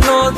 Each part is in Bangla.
no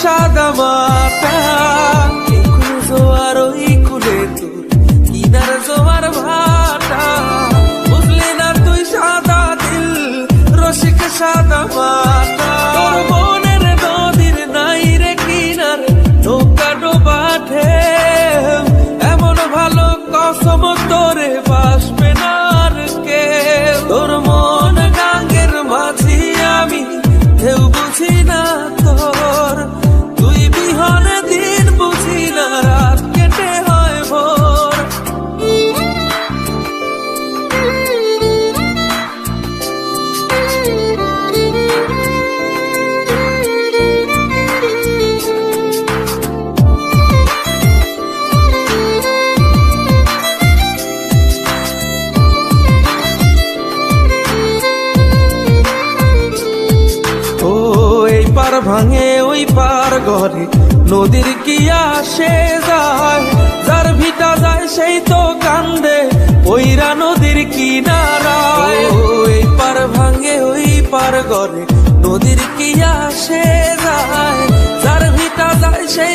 সাদা মাতা ভাঙে ওই পার ঘরে। নদীর কি আসে যায়, যার ভিটা যায় সেই তো কান্দে। ওইরা নদীর কি ওই পার ভাঙে ওই পার ঘরে, নদীর কি আসে যায়, যার ভিটা যায় সেই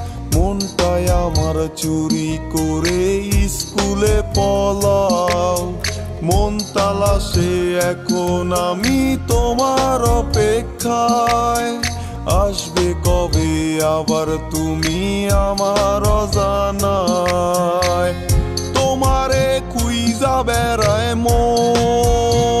মনটাই আমার চুরি করে স্কুলে পলাও। মন তালাশে এখন আমি তোমার অপেক্ষায়। আসবে কবে আবার তুমি আমার অজানায়। তোমারে কুইজা বেড়ায় মন।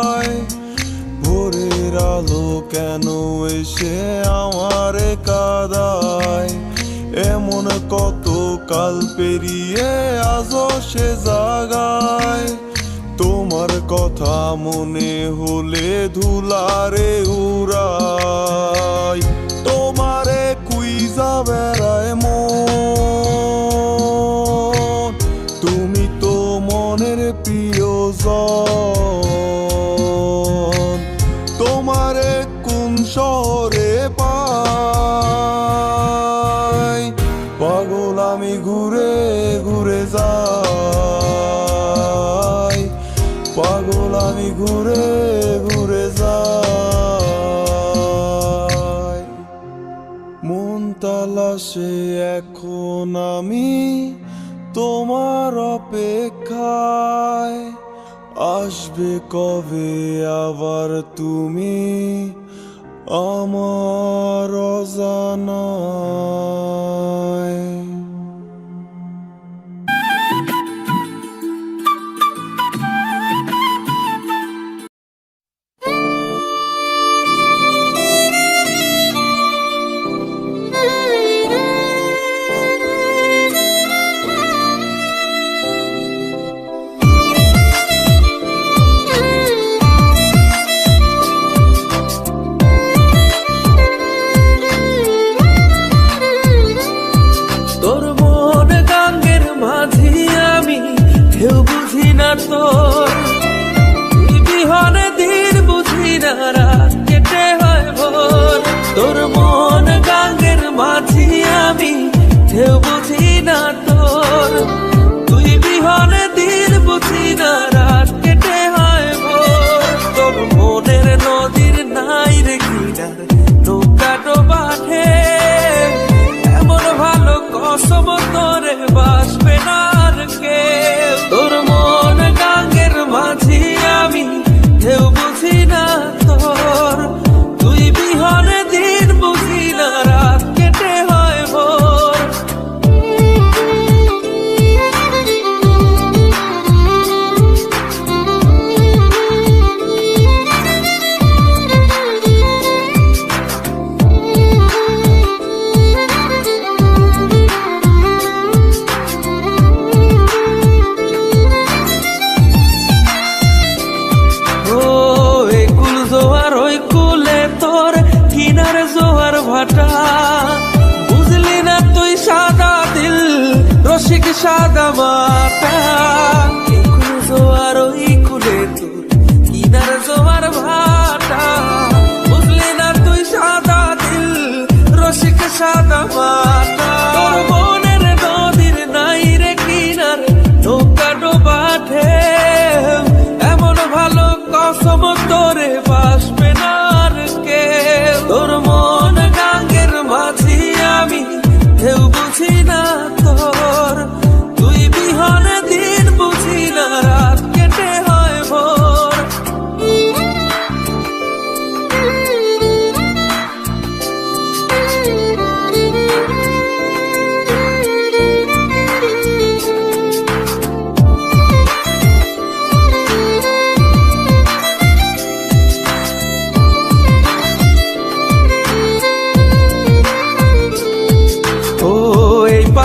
কেন এসে আমারে কাদায়? এমন কত কাল পেরিয়ে আজ সে জাগায়? তোমার কথা মনে হলে ধুলারে উড়াই তোমারে কুইজা বেড়ায় তালাশে এখন আমি তোমার অপেক্ষায়। আসবে কবে আবার তুমি? আমার অজানায়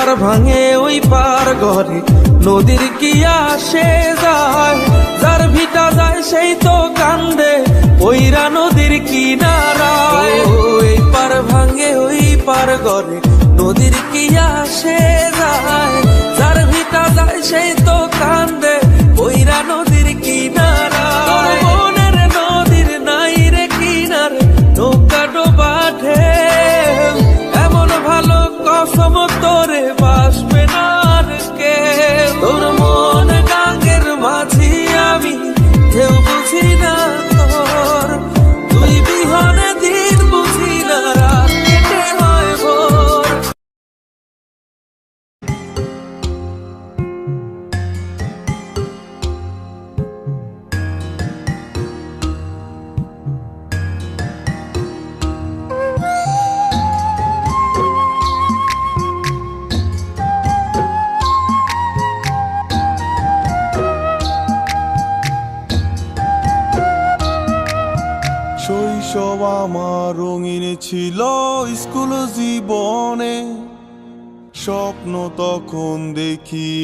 পার ভাঙে ওই পার ঘরে। নদীর কি আসে যায়, যার ভিটা যায় সেই তো কান্দে। ওইরা নদীর কিনারায়। ওই পার ভাঙে ওই পার ঘরে, নদীর কি আসে যায়, যার ভিটা যায় সেই তো কান্দে।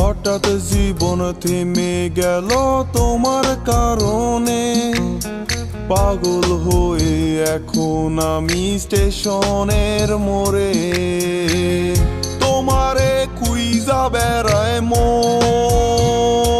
হঠাৎ জীবন থেমে গেল তোমার কারণে। পাগল হয়ে এখন আমি স্টেশনের মোড়ে। তোমারে কুইজা বেড়ায় মন।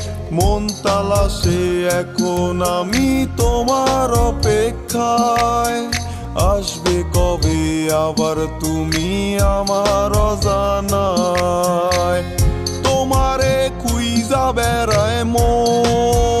মন তালাশে এখন আমি তোমার অপেক্ষায়। আসবে কবে আবার তুমি আমার অজানায়। তোমারে কুইজা বেড়ায় মন।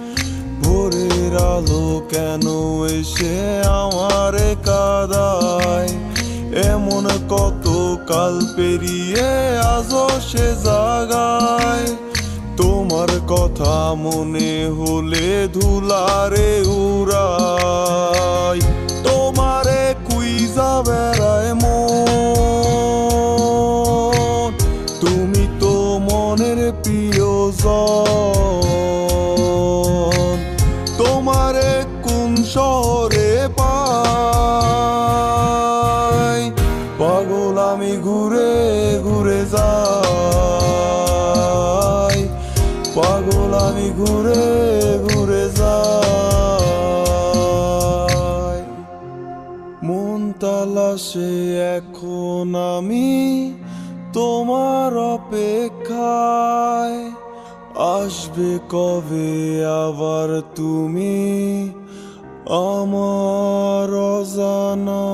ভোরের আলো কেন এসে আমার কাদায়? এমন কত কাল পেরিয়ে আজও সে জাগায়। তোমার কথা মনে হলে ধুলারে উড়ায় তোমারে কুইজা বেড়ায় মন বসে এখন আমি তোমার অপেক্ষায়। আসবে কবে আবার তুমি আমার জানা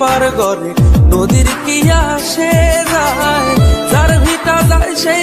পার করে। নদীর কি আসে যায়? যার ভিতা যায় সেই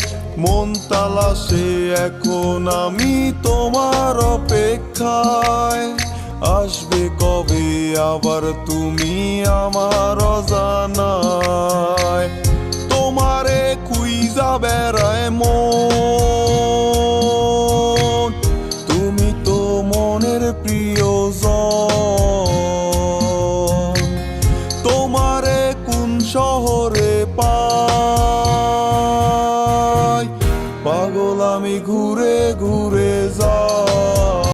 মন তালাশে এখন আমি তোমার অপেক্ষায়। আসবে কবে আবার তুমি আমার অজানায়। তোমারে কুইজা বেড়ায় মন।